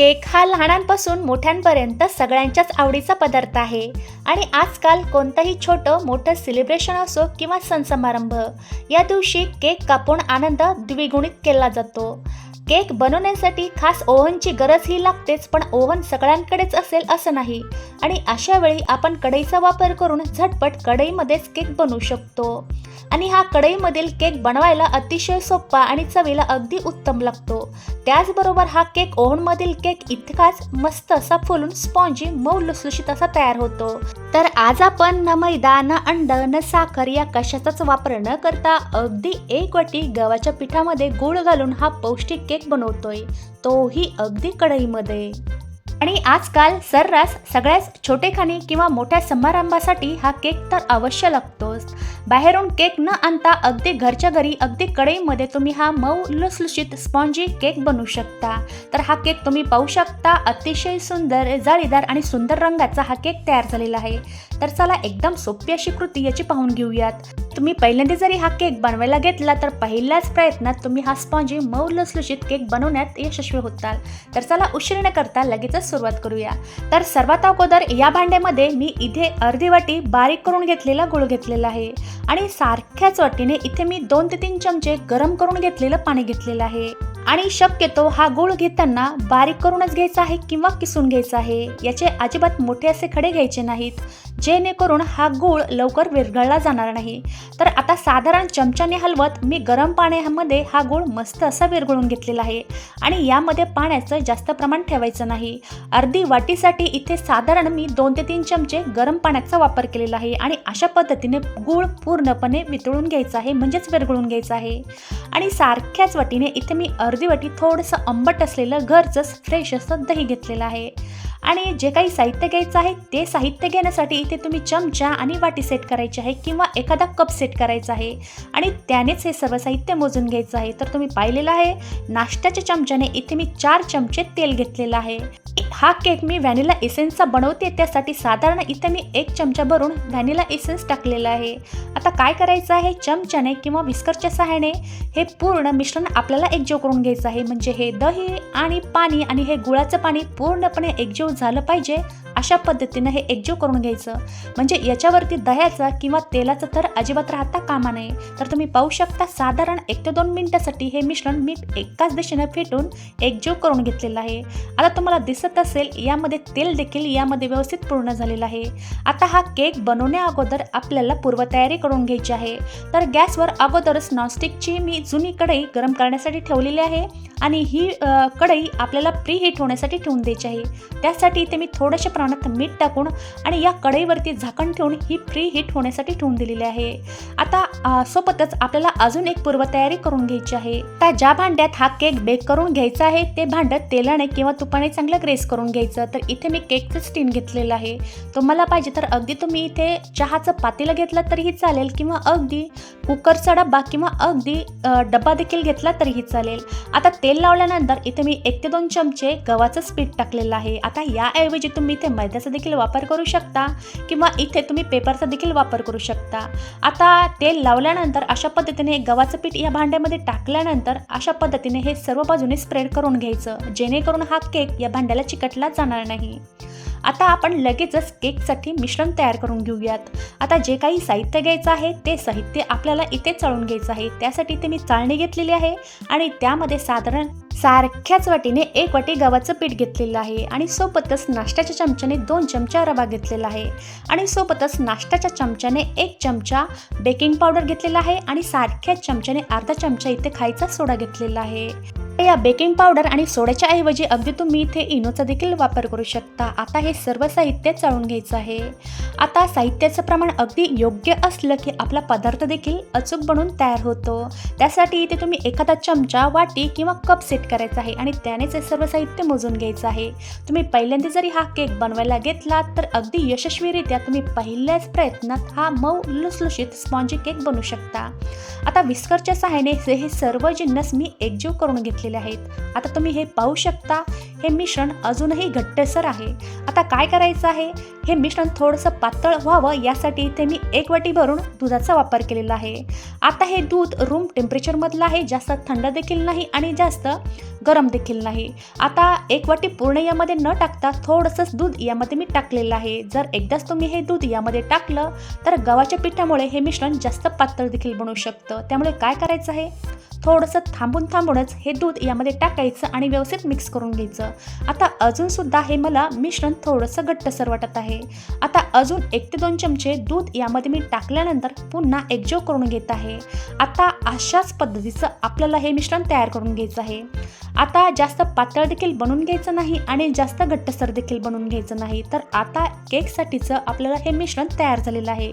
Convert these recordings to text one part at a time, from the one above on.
Cake हा लहानांपासून मोठ्यांपर्यंत सगळ्यांच्याच आवडीचा पदार्थ आहे. आणि आजकाल कोणतंही छोटं मोठं सेलिब्रेशन असो किंवा सण समारंभ या दिवशी केक कापून आनंद द्विगुणित केला जातो. केक बनवण्यासाठी खास ओव्हनची गरज ही लागतेच पण ओव्हन सगळ्यांकडेच असेल असं नाही. आणि अशा वेळी आपण कढईचा वापर करून झटपट कढईमध्येच केक बनवू शकतो. आणि हा कढईमधील केक बनवायला अतिशय सोपा आणि चवीला अगदी उत्तम लागतो. त्याचबरोबर हा केक ओव्हनमधील केक इतकाच मस्त असा फुलून स्पॉन्जी मऊ लुसलुशीत असा तयार होतो. तर आज आपण न मैदा न अंड न साखर या कशाचाच वापर न करता अगदी एक वाटी गव्हाच्या पिठामध्ये गूळ घालून हा पौष्टिक केक केक बनवतोय तोही अगदी कढईमध्ये. आणि आजकाल सर्रास सगळ्याच छोटेखानी किंवा मोठ्या समारंभासाठी हा केक तर अवश्य लागतोच. बाहेरून केक न आणता अगदी घरच्या घरी अगदी कढईमध्ये तुम्ही हा मऊ लुसलुशीत स्पॉन्जी केक बनवू शकता. तर हा केक तुम्ही पाहू शकता अतिशय सुंदर जाळीदार आणि सुंदर रंगाचा हा केक तयार झालेला आहे. तर चला एकदम सोपी अशी कृती याची पाहून घेऊयात. तुम्ही पहिल्यांदा जरी हा केक बनवायला घेतला तर पहिल्याच प्रयत्नात तुम्ही हा स्पॉन्जी मऊ लुसलुशीत केक बनवण्यात यशस्वी होताल. तर चला उशीर न करता लगेचच सुरुवात करूया. तर सर्वात अगोदर या भांड्यामध्ये मी इथे अर्धी वाटी बारीक करून घेतलेला गुळ घेतलेला आहे. आणि सारख्याच वाटीने इथे मी दोन ते तीन चमचे गरम करून घेतलेलं पाणी घेतलेलं आहे. आणि शक्यतो हा गुळ घेताना बारीक करूनच घ्यायचा आहे किंवा किसून घ्यायचा आहे याचे अजिबात मोठे असे खडे घ्यायचे नाहीत. जेणेकरून हा गूळ लवकर विरघळला जाणार नाही. तर आता साधारण चमच्याने हलवत मी गरम पाण्यामध्ये हा गूळ मस्त असा विरघळून घेतलेला आहे. आणि यामध्ये पाण्याचं जास्त प्रमाण ठेवायचं नाही. अर्धी वाटीसाठी इथे साधारण मी दोन ते तीन चमचे गरम पाण्याचा वापर केलेला आहे आणि अशा पद्धतीने गूळ पूर्णपणे वितळून घ्यायचा आहे म्हणजेच विरघळून घ्यायचा आहे. आणि सारख्याच वाटीने इथे मी अर्धी वाटी थोडंसं आंबट असलेलं घरचंच फ्रेश असं दही घेतलेलं आहे. आणि जे काही साहित्य घ्यायचं आहे ते साहित्य घेण्यासाठी इथे तुम्ही चमचा आणि वाटी सेट करायची आहे किंवा एखादा कप सेट करायचा आहे. आणि त्यानेच हे सर्व साहित्य मोजून घ्यायचं आहे. तर तुम्ही पाहिलेलं आहे नाश्त्याच्या चमच्याने इथे मी चार चमचे तेल घेतलेलं आहे. हा केक मी व्हॅनिला एसेन्सचा बनवते त्यासाठी साधारण इथे मी एक चमचा भरून व्हॅनिला एसेन्स टाकलेला आहे. आता काय करायचं आहे चमच्याने किंवा विस्करच्या सहाय्याने हे पूर्ण मिश्रण आपल्याला एकजीव करून घ्यायचं आहे. म्हणजे हे दही आणि पाणी आणि हे गुळाचं पाणी पूर्णपणे एकजीव झालं पाहिजे अशा पद्धतीनं हे एकजीव करून घ्यायचं. म्हणजे याच्यावरती दह्याचा किंवा तेलाचा तर अजिबात राहता कामा नये. तर तुम्ही पाहू शकता साधारण एक ते दोन मिनिटासाठी हे मिश्रण मी एकाच दिशेनं फेटून एकजीव करून घेतलेलं आहे. आता तुम्हाला दिसत असेल यामध्ये तेल देखील यामध्ये व्यवस्थित पूर्ण झालेलं आहे. आता हा केक बनवण्या अगोदर आपल्याला पूर्वतयारी करून घ्यायची आहे. तर गॅसवर अगोदरच नॉनस्टिकची मी जुनी कढई गरम करण्यासाठी ठेवलेली आहे. आणि ही कढई आपल्याला प्री हीट होण्यासाठी ठेवून द्यायची आहे. त्यासाठी इथे मी थोड्याशा प्रमाणात मीठ टाकून आणि या कढईवरती झाकण ठेवून ही प्री हीट होण्यासाठी ठेवून दिलेली आहे. आता सोबतच आपल्याला अजून एक पूर्वतयारी करून घ्यायची आहे. त्या ज्या भांड्यात हा केक बेक करून घ्यायचा आहे ते भांडं तेलाने किंवा तुपाने चांगलं ग्रेस करून घ्यायचं. तर इथे मी केकचं स्टीन घेतलेलं आहे. तुम्हाला पाहिजे तर अगदी तुम्ही इथे चहाचं पातेलं घेतलं तरीही चालेल किंवा अगदी कुकरचा डब्बा किंवा अगदी डब्बा देखील घेतला तरीही चालेल. आता तेल लावल्यानंतर इथे मी एक ते दोन चमचे गव्हाचं पीठ टाकलेलं आहे. आता याऐवजी तुम्ही इथे मैद्याचा देखील वापर करू शकता किंवा इथे तुम्ही पेपरचा देखील वापर करू शकता. आता तेल लावल्यानंतर अशा पद्धतीने गव्हाचं पीठ या भांड्यामध्ये टाकल्यानंतर अशा पद्धतीने हे सर्व बाजूने स्प्रेड करून घ्यायचं. जेणेकरून हा केक या भांड्याला चिकटला जाणार नाही. आता आपण लगेचच केकसाठी मिश्रण तयार करून घेऊयात. आता जे काही साहित्य घ्यायचं आहे ते साहित्य आपल्याला इथे चाळून घ्यायचं आहे. त्यासाठी इथे मी चाळणी घेतलेली आहे आणि त्यामध्ये साधारण सारख्याच वाटीने एक वाटी गव्हाचं पीठ घेतलेलं आहे आणि सोबतच नाश्त्याच्या चमच्याने दोन चमचा रवा घेतलेला आहे. आणि सोबतच नाश्त्याच्या चमच्याने एक चमचा बेकिंग पावडर घेतलेला आहे आणि सारख्याच चमच्याने अर्धा चमचा इथे खायचा सोडा घेतलेला आहे. या बेकिंग पावडर आणि सोड्याच्या ऐवजी अगदी तुम्ही इथे इनोचा देखील वापर करू शकता. आता हे सर्व साहित्य चाळून घ्यायचं आहे. आता साहित्याचं प्रमाण अगदी योग्य असलं की आपला पदार्थ देखील अचूक बनून तयार होतो. त्यासाठी इथे तुम्ही एखादा चमचा वाटी किंवा कप सेट करायचा आहे आणि त्यानेच हे सर्व साहित्य मोजून घ्यायचं आहे. तुम्ही पहिल्यांदा जरी हा केक बनवायला घेतलात तर अगदी यशस्वीरित्या तुम्ही पहिल्याच प्रयत्नात हा मऊ लुसलुशीत स्पॉन्जी केक बनवू शकता. आता विस्करच्या सहाय्याने हे हे सर्व जिन्नस मी एकजीव करून घेतलेले आहेत. आता तुम्ही हे पाहू शकता हे मिश्रण अजूनही घट्टसर आहे. आता काय करायचं आहे? हे मिश्रण थोडंसं पातळ व्हावं यासाठी इथे मी एक वाटी भरून दुधाचा वापर केलेला आहे. आता हे दूध रूम टेम्परेचरमधलं आहे जास्त थंड देखील नाही आणि जास्त गरम देखील नाही. आता एक वाटी पूर्ण यामध्ये न टाकता थोडंसंच दूध यामध्ये मी टाकलेलं आहे. जर एकदाच तुम्ही हे दूध यामध्ये टाकलं तर गव्हाच्या पिठामुळे हे मिश्रण जास्त पातळ देखील बनू शकतं. त्यामुळे काय करायचं आहे? थोडंसं थांबून थांबूनच हे दूध यामध्ये टाकायचं आणि व्यवस्थित मिक्स करून घ्यायचं. आता अजूनसुद्धा हे मला मिश्रण थोडंसं घट्टसर वाटत आहे. आता अजून एक ते दोन चमचे दूध यामध्ये मी टाकल्यानंतर पुन्हा एकजीव करून घेत आहे. आता अशाच पद्धतीचं आपल्याला हे मिश्रण तयार करून घ्यायचं आहे. आता जास्त पातळ देखील बनवून घ्यायचं नाही आणि जास्त घट्टसर देखील बनवून घ्यायचं नाही. तर आता केकसाठीचं आपल्याला हे मिश्रण तयार झालेलं आहे.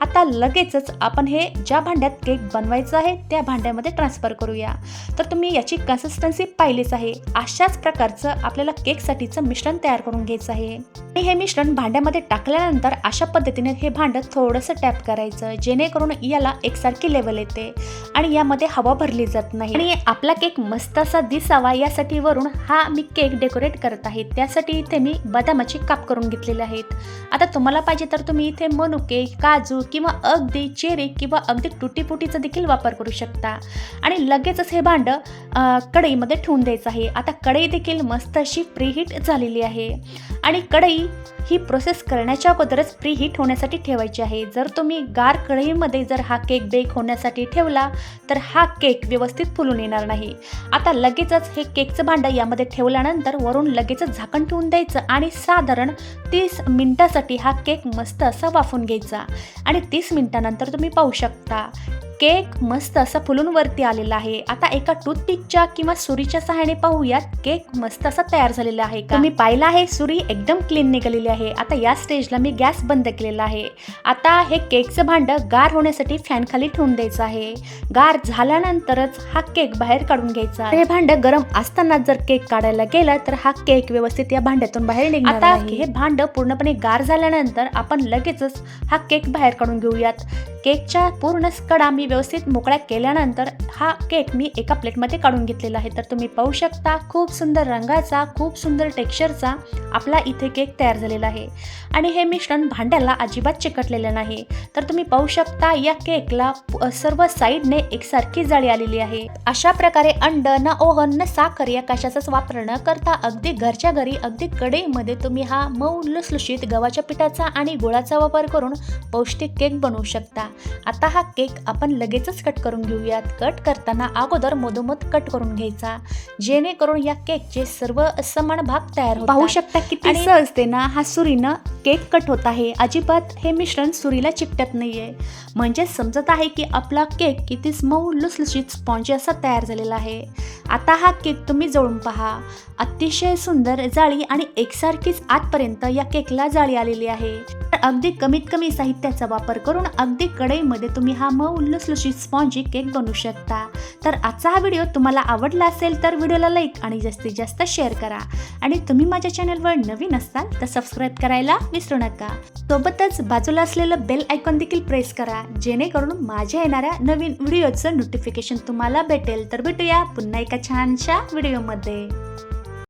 आता लगेचच आपण हे ज्या भांड्यात केक बनवायचं आहे त्या भांड्यामध्ये ट्रान्सफर करूया. तर तुम्ही याची कन्सिस्टन्सी पाहिलीच आहे. अशाच प्रकारचं आपल्याला केकसाठीचं मिश्रण तयार करून घ्यायचं आहे. आणि हे मिश्रण भांड्यामध्ये टाकल्यानंतर अशा पद्धतीने हे भांडं थोडंसं टॅप करायचं जेणेकरून याला एकसारखी लेवल येते आणि यामध्ये हवा भरली जात नाही. आणि आपला केक मस्त असा असावा यासाठी वरून हा मी केक डेकोरेट करत आहे. त्यासाठी इथे मी बदामाचे काप करून घेतलेले आहेत. आता तुम्हाला पाहिजे तर तुम्ही इथे मनुके काजू किंवा अगदी चेरी किंवा अगदी तुटीपुटीचा देखील वापर करू शकता. आणि लगेचच हे भांडं कढईमध्ये ठेवून द्यायचं आहे. आता कढई देखील मस्त अशी प्रीहीट झालेली आहे. आणि कढई ही प्रोसेस करण्याच्या अगोदरच प्रीहीट होण्यासाठी ठेवायची आहे. जर तुम्ही गार कढईमध्ये जर हा केक बेक होण्यासाठी ठेवला तर हा केक व्यवस्थित फुलून येणार नाही. आता लगेचच हे केकचं भांडं यामध्ये ठेवल्यानंतर वरून लगेचच झाकण ठेवून द्यायचं आणि साधारण तीस मिनटासाठी हा केक मस्त असा वाफून घ्यायचा. आणि तीस मिनटानंतर तुम्ही पाहू शकता केक मस्त असा फुलून वरती आलेला आहे. आता एका टूथपिकच्या किंवा सुरीच्या सहाय्याने पाहूयात केक मस्त असा तयार झालेला आहे का? मी पाहिला आहे सुरी एकदम क्लीन निघालेली आहे. आता या स्टेजला मी गॅस बंद केलेला आहे. आता हे केकचं भांडं गार होण्यासाठी फॅन खाली ठेवून द्यायचं आहे. गार झाल्यानंतरच हा केक बाहेर काढून घ्यायचा हे भांडं गरम असताना जर केक काढायला गेला तर हा केक व्यवस्थित या भांड्यातून बाहेर निघणार आता हे भांडं पूर्णपणे गार झाल्यानंतर आपण लगेचच हा केक बाहेर काढून घेऊयात. केकच्या पूर्ण कडा मी व्यवस्थित मोकळ्या केल्यानंतर हा केक मी एका प्लेटमध्ये काढून घेतलेला आहे. तर तुम्ही पाहू शकता खूप सुंदर रंगाचा खूप सुंदर टेक्स्चरचा आपला इथे केक तयार झालेला आहे. आणि हे मिश्रण भांड्याला अजिबात चिकटलेलं नाही. तर तुम्ही पाहू शकता या केकला सर्व साईडने एकसारखी जाळी आलेली आहे. अशा प्रकारे अंड न ओव्हन न साखर या कशाचाच वापर न करता अगदी घरच्या घरी अगदी कढईमध्ये तुम्ही हा मऊ लुसलुशीत गव्हाच्या पिठाचा आणि गुळाचा वापर करून पौष्टिक केक बनवू शकता. आता हा केक आपण लगेचच कट करून घेऊयात. कट करताना अगोदर मधोमध कट करून घ्यायचा. जेणेकरून या केकचे सर्व समान भाग तयार पाहू शकता किती सहजतेनं हा सुरीनं केक कट होत आहे. अजिबात हे मिश्रण सुरीला चिकटत नाहीये. म्हणजे समजत आहे की आपला केक किती मऊ लुसलुशीत स्पॉन्जी असा तयार झालेला आहे. आता हा केक तुम्ही जवळून पहा. अतिशय सुंदर जाळी आणि एकसारखीच आतपर्यंत या केकला जाळी आलेली आहे. अगदी कमीत कमी साहित्याचा वापर करून अगदी कढईमध्ये तुम्ही हा मऊ लुसलुशीत स्पॉन्जी केक बनवू शकता. तर आजचा हा व्हिडिओ तुम्हाला आवडला असेल तर व्हिडिओला लाईक आणि जास्तीत जास्त शेअर करा. आणि तुम्ही माझ्या चॅनलवर नवीन असाल तर सबस्क्राईब करायला विसरू नका. सोबतच बाजूला असलेलं बेल आयकॉन देखील प्रेस करा जेणेकरून माझ्या येणाऱ्या नवीन व्हिडिओचं नोटिफिकेशन तुम्हाला भेटेल. तर भेटूया पुन्हा एका छानशा व्हिडिओमध्ये